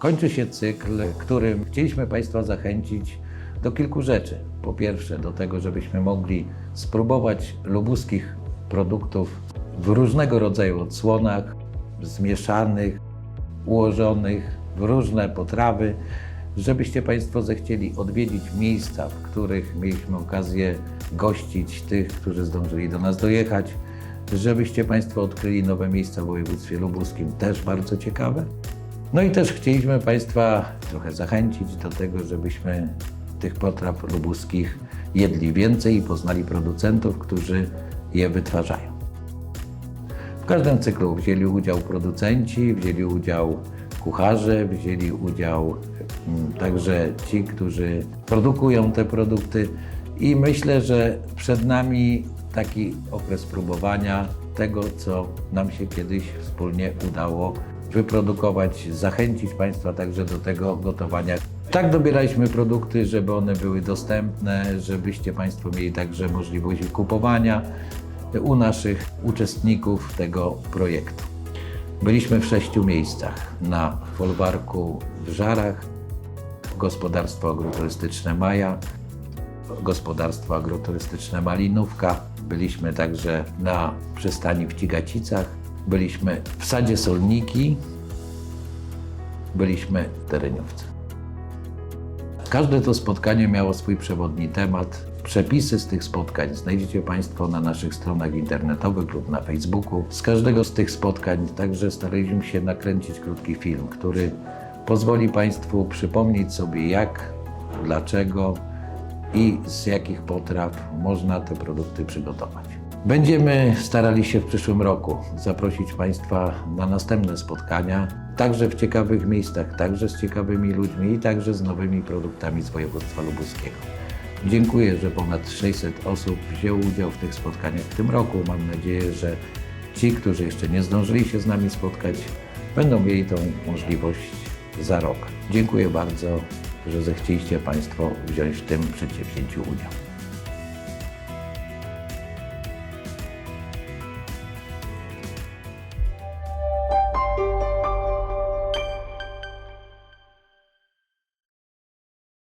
Kończy się cykl, którym chcieliśmy Państwa zachęcić do kilku rzeczy. Po pierwsze, do tego, żebyśmy mogli spróbować lubuskich produktów w różnego rodzaju odsłonach, zmieszanych, ułożonych w różne potrawy, żebyście Państwo zechcieli odwiedzić miejsca, w których mieliśmy okazję gościć tych, którzy zdążyli do nas dojechać, żebyście Państwo odkryli nowe miejsca w województwie lubuskim, też bardzo ciekawe. No i też chcieliśmy Państwa trochę zachęcić do tego, żebyśmy tych potraw lubuskich jedli więcej i poznali producentów, którzy je wytwarzają. W każdym cyklu wzięli udział producenci, wzięli udział kucharze, wzięli udział mm, także ci, którzy produkują te produkty i myślę, że przed nami taki okres próbowania tego, co nam się kiedyś wspólnie udało wyprodukować, zachęcić Państwa także do tego gotowania. Tak dobieraliśmy produkty, żeby one były dostępne, żebyście Państwo mieli także możliwość kupowania u naszych uczestników tego projektu. Byliśmy w sześciu miejscach. Na folwarku w Żarach, gospodarstwo agroturystyczne Maja, gospodarstwo agroturystyczne Malinówka. Byliśmy także na przystani w Cigacicach. Byliśmy w sadzie Solniki. Byliśmy w Tereniówce. Każde to spotkanie miało swój przewodni temat. Przepisy z tych spotkań znajdziecie Państwo na naszych stronach internetowych lub na Facebooku. Z każdego z tych spotkań także staraliśmy się nakręcić krótki film, który pozwoli Państwu przypomnieć sobie jak, dlaczego i z jakich potraw można te produkty przygotować. Będziemy starali się w przyszłym roku zaprosić Państwa na następne spotkania, także w ciekawych miejscach, także z ciekawymi ludźmi i także z nowymi produktami z województwa lubuskiego. Dziękuję, że ponad 600 osób wzięło udział w tych spotkaniach w tym roku. Mam nadzieję, że ci, którzy jeszcze nie zdążyli się z nami spotkać, będą mieli tą możliwość za rok. Dziękuję bardzo, że zechcieliście Państwo wziąć w tym przedsięwzięciu udział.